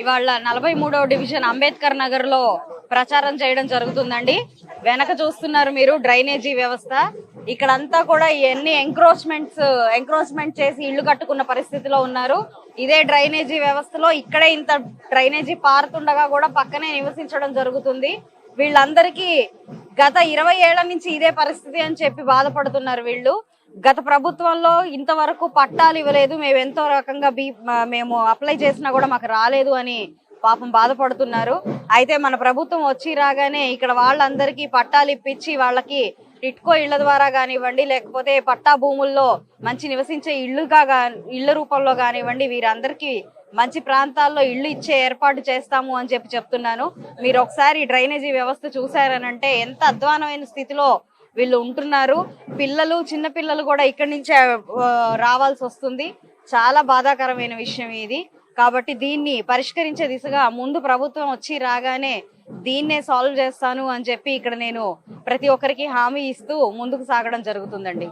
ఇవాళ నలభై మూడవ డివిజన్ అంబేద్కర్ నగర్లో ప్రచారం చేయడం జరుగుతుందండి. వెనక చూస్తున్నారు మీరు డ్రైనేజీ వ్యవస్థ. ఇక్కడంతా కూడా ఎన్ని ఎంక్రోచ్మెంట్స్ ఎంక్రోచ్మెంట్ చేసి ఇళ్ళు కట్టుకున్న పరిస్థితిలో ఉన్నారు. ఇదే డ్రైనేజీ వ్యవస్థలో ఇక్కడే ఇంత డ్రైనేజీ పారుతుండగా కూడా పక్కనే నివసించడం జరుగుతుంది. వీళ్ళందరికీ గత ఇరవై ఏళ్ళ నుంచి ఇదే పరిస్థితి అని చెప్పి బాధపడుతున్నారు వీళ్ళు. గత ప్రభుత్వంలో ఇంతవరకు పట్టాలు ఇవ్వలేదు. మేము ఎంతో రకంగా బీ మేము అప్లై చేసినా కూడా మాకు రాలేదు అని పాపం బాధపడుతున్నారు. అయితే మన ప్రభుత్వం వచ్చి రాగానే ఇక్కడ వాళ్ళందరికీ పట్టాలు ఇప్పించి వాళ్ళకి ఇట్కో ఇళ్ళ ద్వారా కానివ్వండి లేకపోతే పట్టా భూముల్లో మంచి నివసించే ఇళ్ళుగా ఇళ్ళ ఇళ్ళ రూపంలో కానివ్వండి వీరందరికీ మంచి ప్రాంతాల్లో ఇళ్ళు ఇచ్చే ఏర్పాటు చేస్తాము అని చెప్పి చెప్తున్నాను. మీరు ఒకసారి డ్రైనేజీ వ్యవస్థ చూసారనంటే ఎంత అధ్వానమైన స్థితిలో వీళ్ళు ఉంటున్నారు. పిల్లలు చిన్న పిల్లలు కూడా ఇక్కడి నుంచే రావాల్సి వస్తుంది. చాలా బాధాకరమైన విషయం ఇది. కాబట్టి దీన్ని పరిష్కరించే దిశగా ముందు ప్రభుత్వం వచ్చి రాగానే దీన్నే సాల్వ్ చేస్తాను అని చెప్పి ఇక్కడ నేను ప్రతి ఒక్కరికి హామీ ఇస్తూ ముందుకు సాగడం జరుగుతుందండి.